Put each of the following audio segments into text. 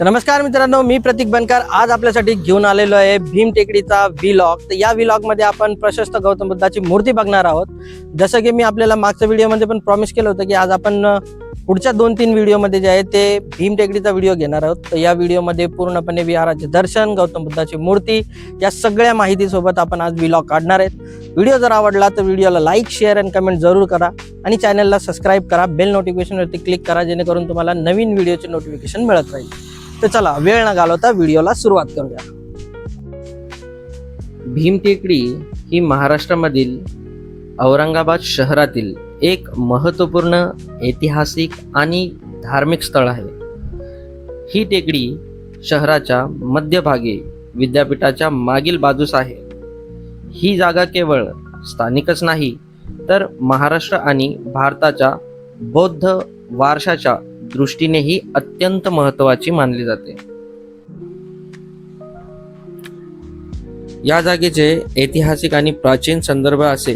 तर नमस्कार मित्रांनो मी प्रतीक बनकर. आज आपल्यासाठी घेऊन आलेलो आहे भीम टेकडीचा व्हिलॉग तर या व्हिलॉगमध्ये आपण प्रशस्त गौतम बुद्धाची मूर्ती बघणार आहोत. जसं की मी आपल्याला मागच्या व्हिडिओमध्ये पण प्रॉमिस केलं होतं की आज आपण पुढच्या दोन तीन व्हिडिओमध्ये जे आहे ते भीम टेकडीचा व्हिडिओ घेणार आहोत. तर या व्हिडिओमध्ये पूर्णपणे विहाराचे दर्शन गौतम बुद्धाची मूर्ती या सगळ्या माहितीसोबत आपण आज व्हिलॉग काढणार आहेत. व्हिडिओ जर आवडला तर व्हिडिओला लाईक शेअर अँड कमेंट जरूर करा. आणि चॅनलला सबस्क्राईब करा. बेल नोटिफिकेशनवरती क्लिक करा जेणेकरून तुम्हाला नवीन व्हिडिओचे नोटिफिकेशन मिळत राहील. तर चला वेळ न घालवता व्हिडिओला सुरुवात करूया. भीमटेकडी ही महाराष्ट्रामधील औरंगाबाद शहरातील एक महत्त्वपूर्ण ऐतिहासिक आणि धार्मिक स्थळ आहे. ही टेकडी शहराच्या मध्यभागी विद्यापीठाच्या मागील बाजूस आहे. ही जागा केवळ स्थानिकच नाही तर महाराष्ट्र आणि भारताच्या बौद्ध वारशाच्या दृष्टीनेही अत्यंत महत्त्वाची मानली जाते. या जागेचे ऐतिहासिक आणि प्राचीन संदर्भ असे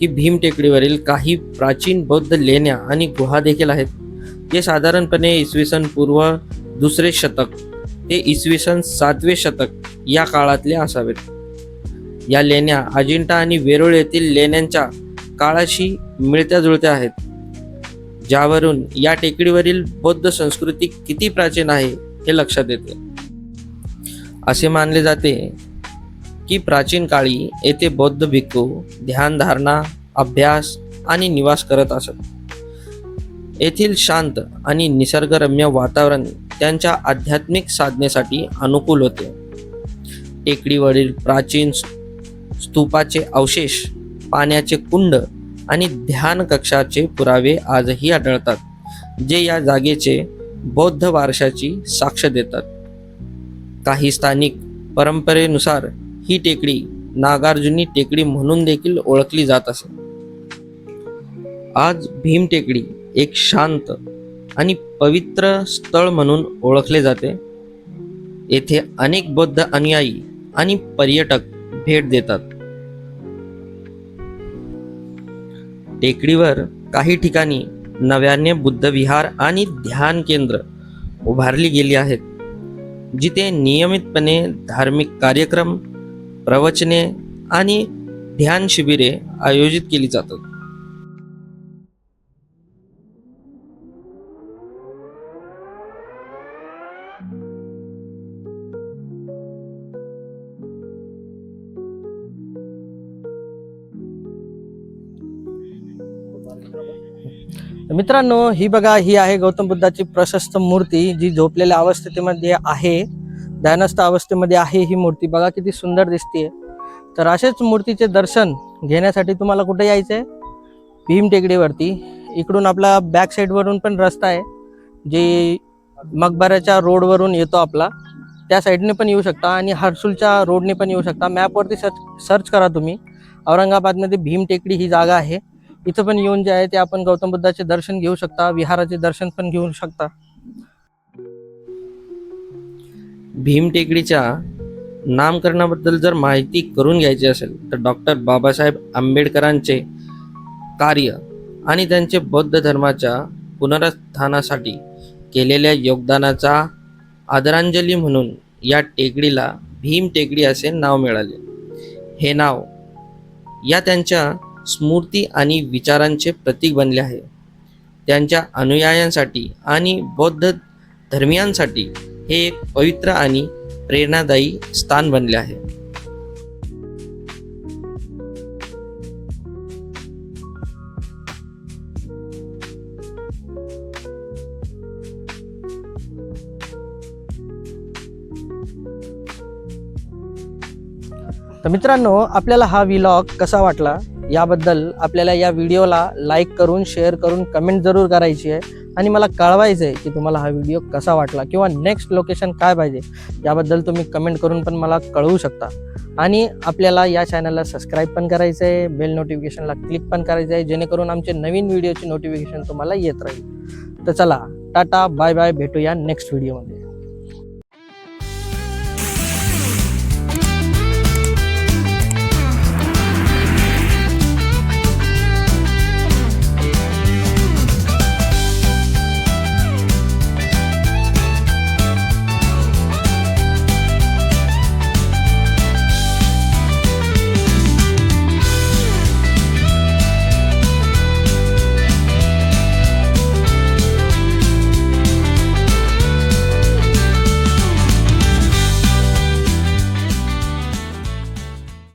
की भीम टेकडीवरील काही प्राचीन बौद्ध लेण्या आणि गुहा देखील आहेत. जे साधारणपणे इसवी सन पूर्व दुसरे शतक ते इसवी सन सातवे शतक या काळातले असावेत. या लेण्या अजिंठा आणि वेरूळ येथील लेण्यांच्या काळाशी मिळत्या जुळत्या आहेत. ज्यावरून या टेकडीवरील बौद्ध संस्कृती किती प्राचीन आहे हे लक्षात येते. असे मानले जाते की प्राचीन काळी येथे बौद्ध भिक्खू ध्यानधारणा अभ्यास आणि निवास करत असत. येथील शांत आणि निसर्गरम्य वातावरण त्यांच्या आध्यात्मिक साधनेसाठी अनुकूल होते. टेकडीवरील प्राचीन स्तूपाचे अवशेष पाण्याचे कुंड आणि ध्यान कक्षाचे पुरावे आजही आढळतात जे या जागेचे बौद्ध वारशाची साक्ष देतात. काही स्थानिक परंपरेनुसार ही टेकडी नागार्जुनी टेकडी म्हणून देखील ओळखली जात असे. आज भीम टेकडी एक शांत आणि पवित्र स्थळ म्हणून ओळखले जाते. येथे अनेक बौद्ध अनुयायी आणि पर्यटक भेट देतात. टेकडीवर काही ठिकाणी नव्याने बुद्ध विहार आणि ध्यान केंद्र उभारली गेली आहेत जिथे नियमितपणे धार्मिक कार्यक्रम प्रवचने आणि ध्यान शिबिरे आयोजित केली जातात. मित्रांनो ही बघा ही आहे गौतम बुद्धाची प्रशस्त मूर्ती जी झोपलेल्या अवस्थेमध्ये आहे. ध्यानस्थ अवस्थेमध्ये आहे ही मूर्ती. बघा किती सुंदर दिसते तर असेच मूर्तीचे दर्शन घेण्यासाठी तुम्हाला कुठे यायचं आहे भीम टेकडीवरती. इकडून आपला बॅक साईडवरून पण रस्ता आहे जे मकबऱ्याच्या रोडवरून येतो आपला. त्या साईडने पण येऊ शकता आणि हर्सुलच्या रोडने पण येऊ शकता. मॅपवरती सर्च सर्च करा तुम्ही. औरंगाबादमध्ये भीम टेकडी ही जागा आहे. इथं पण येऊन जे आहे ते आपण गौतम बुद्धाचे दर्शन घेऊ शकता विहाराचे दर्शन पण घेऊ शकता. भीम टेकडीच्या नामकरणाबद्दल जर माहिती करून घ्यायची असेल तर डॉक्टर बाबासाहेब आंबेडकरांचे कार्य आणि त्यांचे बौद्ध धर्माच्या पुनरुत्थानासाठी केलेल्या योगदानाचा आदरांजली म्हणून या टेकडीला भीम टेकडी असे नाव मिळाले. हे नाव या त्यांच्या स्मृती आणि विचारांचे प्रतीक बनले आहे. त्यांच्या अनुयायांसाठी आणि बौद्ध धर्मियांसाठी हे एक पवित्र आणि प्रेरणादायी स्थान बनले आहे. तर मित्रांनो आपल्याला हा विलॉग कसा वाटला? याबद्दल आपल्याला या व्हिडिओला लाईक करून शेअर करून कमेंट जरूर करायची आहे. आणि मला कळवायचं आहे की तुम्हाला हा व्हिडिओ कसा वाटला किंवा नेक्स्ट लोकेशन काय पाहिजे याबद्दल तुम्ही कमेंट करून पण मला कळवू शकता. आणि आपल्याला या चॅनलला सबस्क्राईब पण करायचं आहे बेल नोटिफिकेशनला क्लिक पण करायचं आहे जेणेकरून आमचे नवीन व्हिडिओचे नोटिफिकेशन तुम्हाला येत राहील. तर चला टाटा बाय बाय भेटूया नेक्स्ट व्हिडिओमध्ये